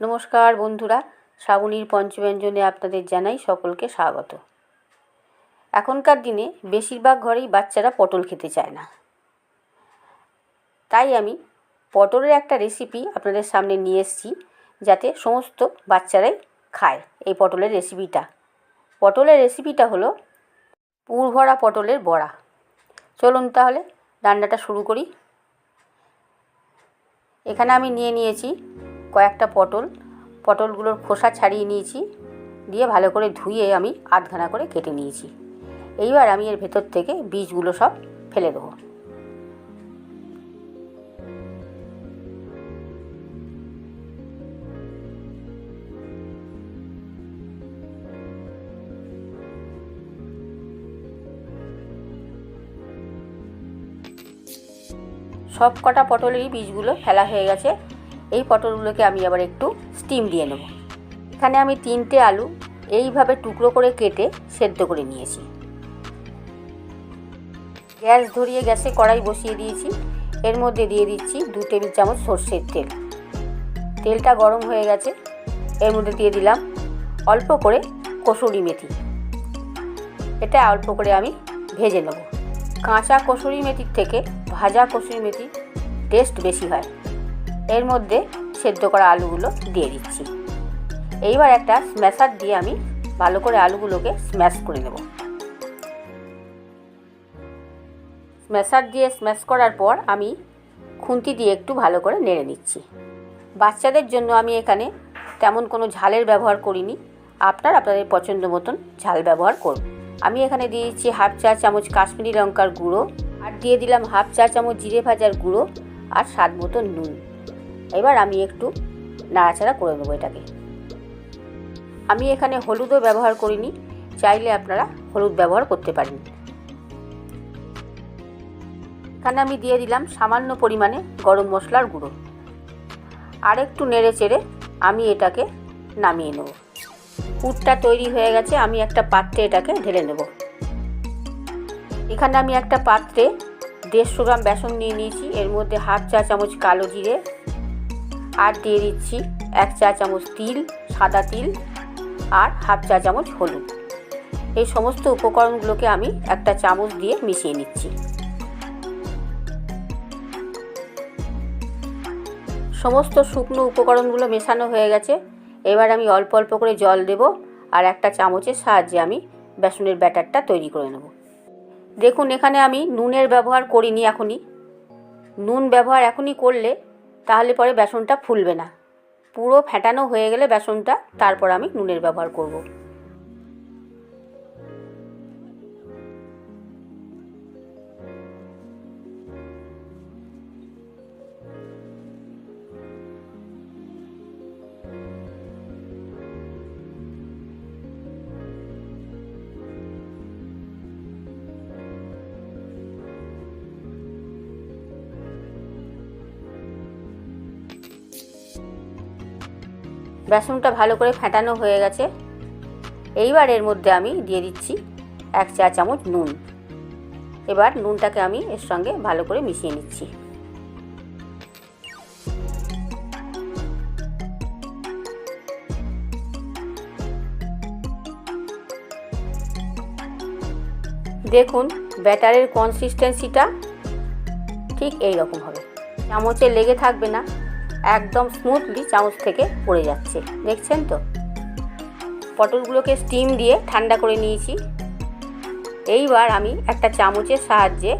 নমস্কার বন্ধুরা, শ্রাবণীর পঞ্চব্যঞ্জনে আপনাদের জানাই সকলকে স্বাগত। এখনকার দিনে বেশিরভাগ ঘরেই বাচ্চারা পটল খেতে চায় না। তাই আমি পটলের একটা রেসিপি আপনাদের সামনে নিয়ে এসেছি, যাতে সমস্ত বাচ্চারাই খায় এই পটলের রেসিপিটা পটলের রেসিপিটা হলো পুর ভরা পটলের বড়া। চলুন তাহলে রান্নাটা শুরু করি। এখানে আমি নিয়ে নিয়েছি কয়েকটা পটল, পটলগুলোর খোসা ছাড়িয়ে নিয়েছি, দিয়ে ভালো করে ধুয়ে আমি আধখানা করে কেটে নিয়েছি। এইবার আমি এর ভেতর থেকে বীজগুলো সব ফেলে দেবো। সব কটা পটলেরই বীজগুলো ফেলা হয়ে গেছে। এই পটলগুলোকে আমি আবার একটু স্টিম দিয়ে নেব। এখানে আমি তিনটে আলু এইভাবে টুকরো করে কেটে সেদ্ধ করে নিয়েছি। গ্যাস ধরিয়ে গ্যাসে কড়াই বসিয়ে দিয়েছি। এর মধ্যে দিয়ে দিচ্ছি দু টেবিল চামচ সর্ষের তেল। তেলটা গরম হয়ে গেছে। এর মধ্যে দিয়ে দিলাম অল্প করে কসুরি মেথি। এটা অল্প করে আমি ভেজে নেব। কাঁচা কসুরি মেথির থেকে ভাজা কসুরি মেথি টেস্ট বেশি হয়। এর মধ্যে সেদ্ধ করা আলুগুলো দিয়ে দিচ্ছি। এইবার একটা স্ম্যাশার দিয়ে আমি ভালো করে আলুগুলোকে স্ম্যাশ করে নেব। স্ম্যাশার দিয়ে স্ম্যাশ করার পর আমি খুন্তি দিয়ে একটু ভালো করে নেড়ে নিচ্ছি। বাচ্চাদের জন্য আমি এখানে তেমন কোনো ঝালের ব্যবহার করিনি। আপনার আপনাদের পছন্দ মতন ঝাল ব্যবহার করুন। আমি এখানে দিয়ে দিচ্ছি হাফ চা চামচ কাশ্মীরি লঙ্কার গুঁড়ো আর দিয়ে দিলাম হাফ চা চামচ জিরে ভাজার গুঁড়ো আর স্বাদ মতো নুন। এবার আমি একটু নাড়াচাড়া করে নেব এটাকে। আমি এখানে হলুদও ব্যবহার করিনি, চাইলে আপনারা হলুদ ব্যবহার করতে পারেন। এখানে আমি দিয়ে দিলাম সামান্য পরিমাণে গরম মশলার গুঁড়ো। আর একটু নেড়ে চেড়ে আমি এটাকে নামিয়ে নেব। পুরটা তৈরি হয়ে গেছে, আমি একটা পাত্রে এটাকে ঢেলে নেব। এখানে আমি একটা পাত্রে দেড়শো গ্রাম বেসন নিয়ে নিয়েছি, এর মধ্যে হাফ চা চামচ কালো জিরে আর দিয়ে দিচ্ছি এক চা চামচ তিল, সাদা তিল আর হাফ চা চামচ হলুদ। এই সমস্ত উপকরণগুলোকে আমি একটা চামচ দিয়ে মিশিয়ে নিচ্ছি। সমস্ত শুকনো উপকরণগুলো মেশানো হয়ে গেছে। এবার আমি অল্প অল্প করে জল দেব আর একটা চামচের সাহায্যে আমি বেসনের ব্যাটারটা তৈরি করে নেব। দেখুন, এখানে আমি নুনের ব্যবহার করিনি এখনই। নুন ব্যবহার এখনই করলে তাহলে পরে বেসনটা ফুলবে না। পুরো ফেটানো হয়ে গেলে বেসনটা, তারপর আমি নুনের ব্যবহার করব। বেসনটা ভালো করে ফেটানো হয়ে গেছে। এইবার এর মধ্যে আমি দিয়ে দিচ্ছি এক চা চামচ নুন। এবার নুনটাকে আমি এর সঙ্গে ভালো করে মিশিয়ে নিচ্ছি। দেখুন, ব্যাটারের কনসিস্টেন্সিটা ঠিক এই রকম হবে। চামচে লেগে থাকবে না। একদম স্মুথলি চামচ থেকে পড়ে যাচ্ছে। দেখছেন তো? পটলগুলোকে স্টিম দিয়ে ঠান্ডা করে নিয়েছি। এইবার আমি একটা চামচের সাহায্যে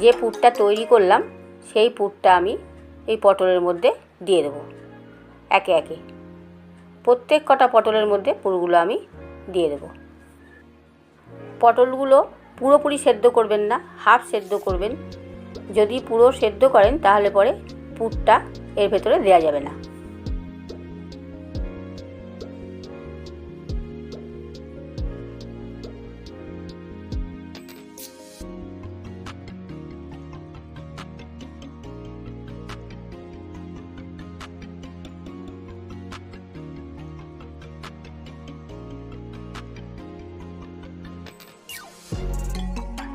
যে পুরটা তৈরি করলাম, সেই পুরটা আমি এই পটলের মধ্যে দিয়ে দেবো। একে একে। প্রত্যেক কটা পটলের মধ্যে পুরগুলো আমি দিয়ে দেবো। পটলগুলো পুরোপুরি সেদ্ধ করবেন না হাফ সেদ্ধ করবেন। যদি পুরো সেদ্ধ করেন, তাহলে পরে পুরটা এর ভেতরে দেওয়া যাবে না।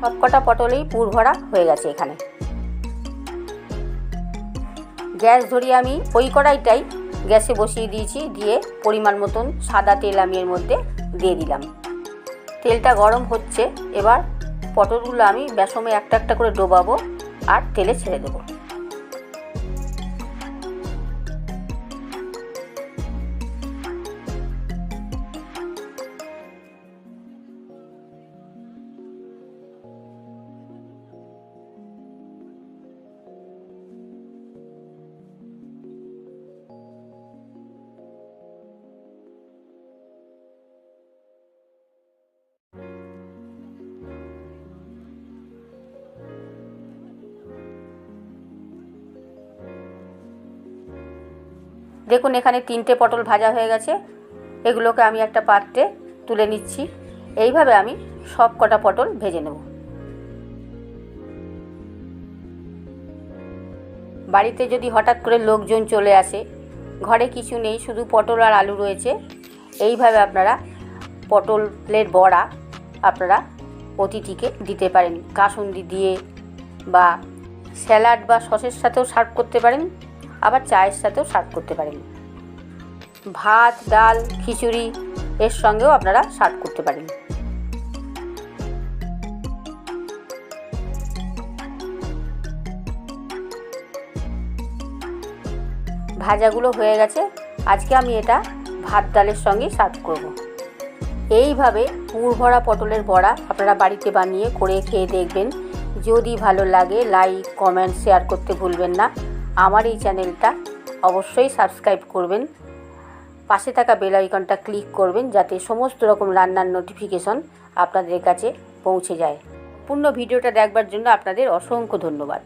সবকটা পটলেই পুর ভরা হয়ে গেছে এখানে। গ্যাস ধরিয়ে আমি ওই কড়াইটাই গ্যাসে বসিয়ে দিয়েছি, দিয়ে পরিমাণ মতন সাদা তেল আমি এর মধ্যে দিয়ে দিলাম। তেলটা গরম হচ্ছে, এবার পটলগুলো আমি বেসমে একটা একটা করে ডোবাবো আর তেলে ছেড়ে দেবো। দেখুন, এখানে তিনটে পটল ভাজা হয়ে গেছে। এগুলোকে আমি একটা পাত্রে তুলে নিচ্ছি। এইভাবে আমি সব কটা পটল ভেজে নেব। বাড়িতে যদি হঠাৎ করে লোকজন চলে আসে, ঘরে কিছু নেই, শুধু পটল আর আলু রয়েছে, এইভাবে আপনারা পটলের বড়া আপনারা অতিথিকে দিতে পারেন। কাসুন্দি দিয়ে বা স্যালাড বা সসের সাথেও সার্ভ করতে পারেন। আবার চায়ের সাথেও সার্ভ করতে পারেন। ভাত, ডাল, খিচুড়ি, এর সঙ্গেও আপনারা সার্ভ করতে পারেন। ভাজাগুলো হয়ে গেছে। আজকে আমি এটা ভাত, ডালের সঙ্গে সার্ভ করব। এইভাবে ভরা পটলের বড়া আপনারা বাড়িতে বানিয়ে করে খেয়ে দেখবেন। যদি ভালো লাগে, লাইক, কমেন্ট, শেয়ার করতে ভুলবেন না। আমার এই চ্যানেলটা অবশ্যই সাবস্ক্রাইব করবেন। পাশে থাকা বেল আইকনটা ক্লিক করবেন যাতে সমস্ত রকম রান্নার নোটিফিকেশন আপনাদের কাছে পৌঁছে যায়। পূর্ণ ভিডিওটা দেখবার জন্য আপনাদের অসংখ্য ধন্যবাদ।